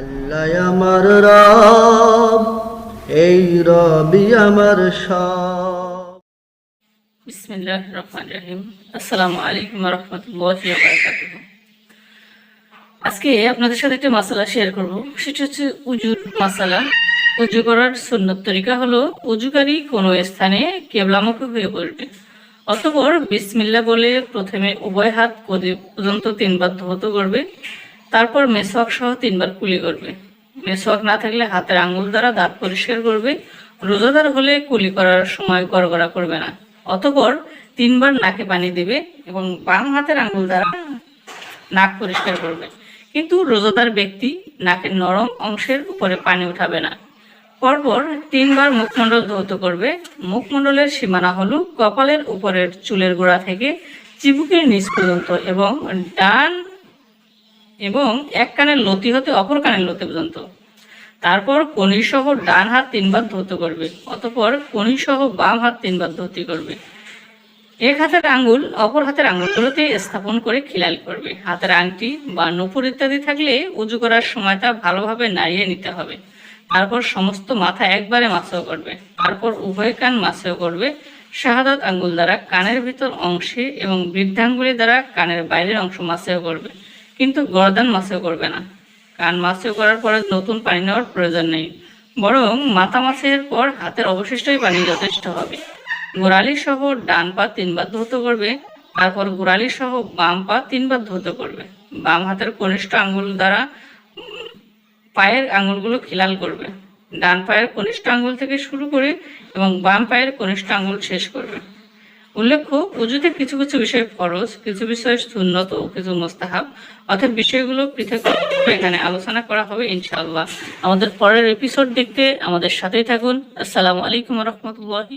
আল্লাহ আমার রব, এই রবি আমার সব। বিসমিল্লাহ রহমান রহিম। আসসালামু আলাইকুম রহমতুল্লাহ আজকে আপনাদের সাথে একটা মশলা শেয়ার করব। সেটা হচ্ছে উজুর মশলা উজু করার সুন্নত তরিকা হলো, উজুকারী কোনো স্থানে কেবলামুখী হয়ে পড়বে অতপর বিসমিল্লা বলে প্রথমে উভয় হাত পর্যন্ত তিনবার ধৌত করবে। তারপর মেসওয়াক সহ তিনবার কুলি করবে। মেসওয়াক না থাকলে হাতের আঙুল দ্বারা দাঁত পরিষ্কার করবে, রোজাদার হলে কুলি করার সময় গড়গড়া করবে না। অতপর তিনবার নাকে পানি দেবে এবং বাম হাতের আঙুল দ্বারা নাক পরিষ্কার করবে। কিন্তু রোজাদার ব্যক্তি নাকের নরম অংশের উপরে পানি উঠাবে না। পরপর তিনবার মুখমণ্ডল ধৌত করবে। মুখমণ্ডলের সীমানা হলো কপালের উপরের চুলের গোড়া থেকে চিবুকের নিচ পর্যন্ত এবং ডান এবং এক কানের লতি হতে অপর কানের লতি পর্যন্ত। তারপর কনির সহ ডান হাত তিনবার ধৌত করবে, অতপর কনির সহ বাম হাত তিনবার ধৌতি করবে। এক হাতের আঙ্গুল অপর হাতের আঙ্গুলগুলোতে স্থাপন করে খিলাল করবে। হাতের আংটি বা নুপুর ইত্যাদি থাকলে উজু করার সময় তা ভালোভাবে নাড়িয়ে নিতে হবে। তারপর সমস্ত মাথা একবারে মাছেও করবে। তারপর উভয় কান মাছেও করবে। শাহাদাত আঙ্গুল দ্বারা কানের ভিতর অংশে এবং বৃদ্ধাঙ্গুলি দ্বারা কানের বাইরের অংশ মাছেও করবে। কিন্তু গরদান মাছেও করবে না। কান মাছেও করার পরে নতুন পানি নেওয়ার প্রয়োজন নেই। বরং মাথা মাছের পর হাতের অবশিষ্টই পানি যথেষ্ট হবে। গোড়ালি সহ ডান পা তিনবার ধৌত করবে, তারপর গোড়ালি সহ বাম পা তিনবার ধৌত করবে। বাম হাতের কনিষ্ঠ আঙ্গুল দ্বারা পায়ের আঙুলগুলো খিলাল করবে। ডান পায়ের কনিষ্ঠ আঙ্গুল থেকে শুরু করে এবং বাম পায়ের কনিষ্ঠ আঙ্গুল শেষ করবে। উল্লেখ্য, উজুতে কিছু কিছু বিষয় ফরজ, কিছু বিষয় সুন্নত ও কিছু মোস্তাহাব। অর্থাৎ বিষয়গুলো পৃথক এখানে আলোচনা করা হবে ইনশাআল্লাহ। আমাদের পরের এপিসোড দেখতে আমাদের সাথেই থাকুন। আসসালামু আলাইকুম রহমতুল্লাহি